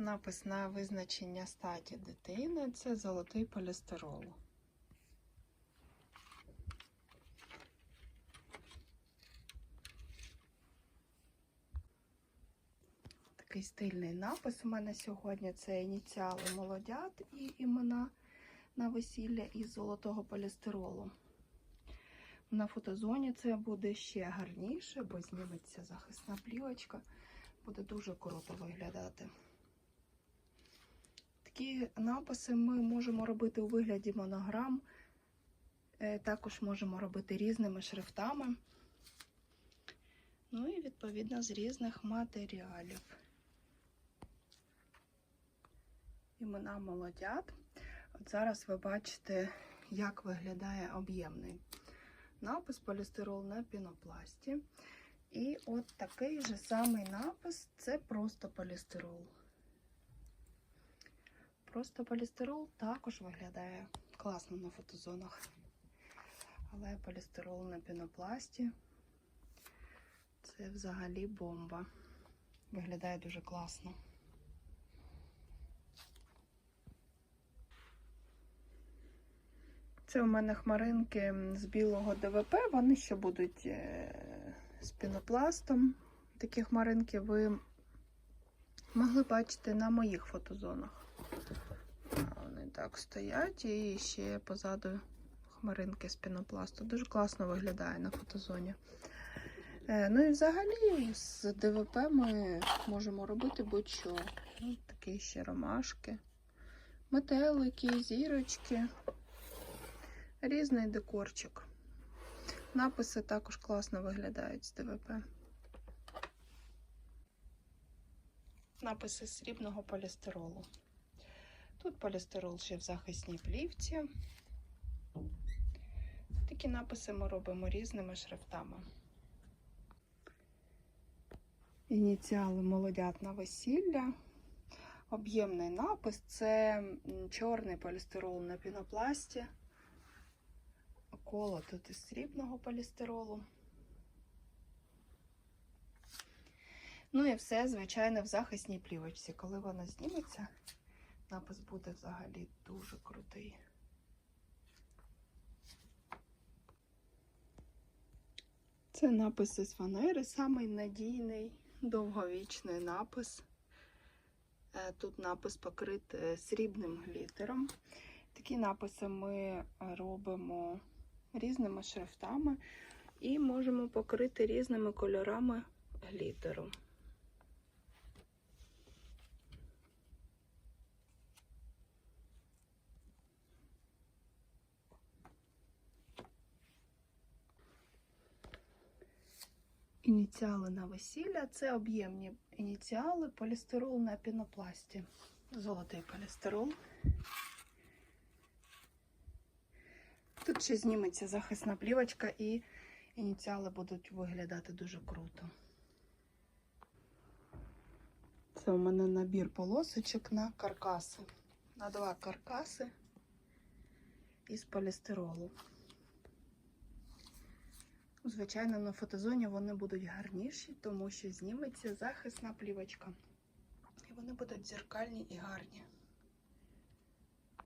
Напис на визначення статі дитини це золотий полістирол. Такий стильний напис у мене сьогодні це ініціали молодят і імена на весілля із золотого полістиролу. На фотозоні це буде ще гарніше, бо зніметься захисна плівочка. Буде дуже круто виглядати. Такі написи ми можемо робити у вигляді монограм. Е, Також можемо робити різними шрифтами. Ну і відповідно з різних матеріалів. Імена молодят. От зараз ви бачите, як виглядає об'ємний напис полістирол на пінопласті. І от такий же самий напис це просто полістирол. Просто полістирол також виглядає класно на фотозонах. Але полістирол на пінопласті це взагалі бомба. Виглядає дуже класно. Це у мене хмаринки з білого ДВП, вони ще будуть е, з пінопластом. Такі хмаринки ви могли бачити на моїх фотозонах. Вони так стоять і ще позаду хмаринки з пінопласту. Дуже класно виглядає на фотозоні. Е, Ну і взагалі з ДВП ми можемо робити будь-що. Ну, Такі ще ромашки, метелики, зірочки. Різний декорчик. Написи також класно виглядають з ДВП. Написи срібного полістиролу. Тут полістирол ще в захисній плівці. Такі написи ми робимо різними шрифтами. Ініціали молодят на весілля. Об'ємний напис це чорний полістирол на пінопласті. Коло тут із срібного полістиролу. Ну і все, звичайно, в захисній плівочці. Коли вона зніметься, напис буде взагалі дуже крутий. Це напис із фанери, самий надійний, довговічний напис. Е, Тут напис покритий срібним глітером. Такі написи ми робимо різними шрифтами і можемо покрити різними кольорами глітеру. Ініціали на весілля це об'ємні ініціали, полістирол на пінопласті. Золотий полістирол. Тут ще зніметься захисна плівочка і ініціали будуть виглядати дуже круто. Це у мене набір полосочок на каркаси. На два каркаси із полістиролу. Звичайно, на фотозоні вони будуть гарніші, тому що зніметься захисна плівочка. І вони будуть дзеркальні і гарні.